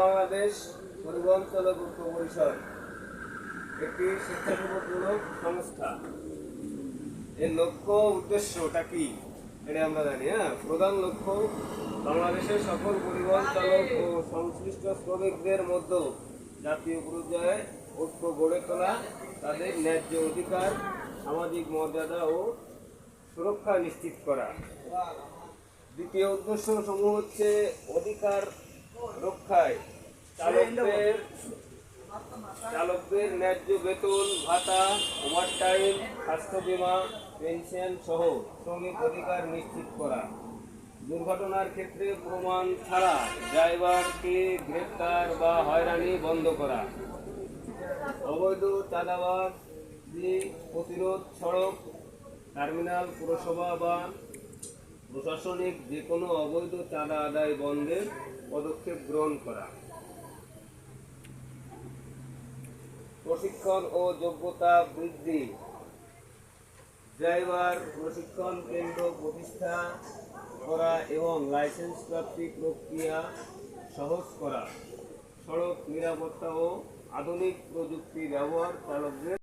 বাংলাদেশ পরিবহন ঐক্য পরিষদ একটি স্বেচ্ছাসেবকমূলক সংস্থা। এর লক্ষ্য উদ্দেশ্যটা কি? এটা আমরা জানি হ্যাঁ? প্রধান লক্ষ্য, বাংলাদেশের সকল পরিবহন চালক ও সংশ্লিষ্ট শ্রমিকদের মধ্যে জাতীয় পর্যায়ে ঐক্য গড়ে তোলা, তাদের ন্যায্য অধিকার, সামাজিক মর্যাদা ও সুরক্ষা নিশ্চিত করা। দ্বিতীয় উদ্দেশ্য সমূহ হচ্ছে অধিকার চালকদের চালকদের ন্যায্য বেতন, ভাতা, ওভারটাইম, স্বাস্থ্য বীমা, পেনশন সহ শ্রমিক অধিকার নিশ্চিত করা। দুর্ঘটনার ক্ষেত্রে প্রমাণ ছাড়া ড্রাইভারকে গ্রেপ্তার বা হয়রানি বন্ধ করা। অবৈধ চাঁদাবাজ, প্রতিরোধ সড়ক, টার্মিনাল, পুরসভা বা প্রশাসনিক যে কোনো অবৈধ চাঁদা আদায় বন্ধের পদক্ষেপ গ্রহণ করা। প্রশিক্ষণ ও যোগ্যতা বৃদ্ধি। ড্রাইভার প্রশিক্ষণ কেন্দ্র প্রতিষ্ঠা করা এবং লাইসেন্স প্রাপ্তি প্রক্রিয়া সহজ করা। সড়ক নিরাপত্তা ও আধুনিক প্রযুক্তি ব্যবহার চালকদের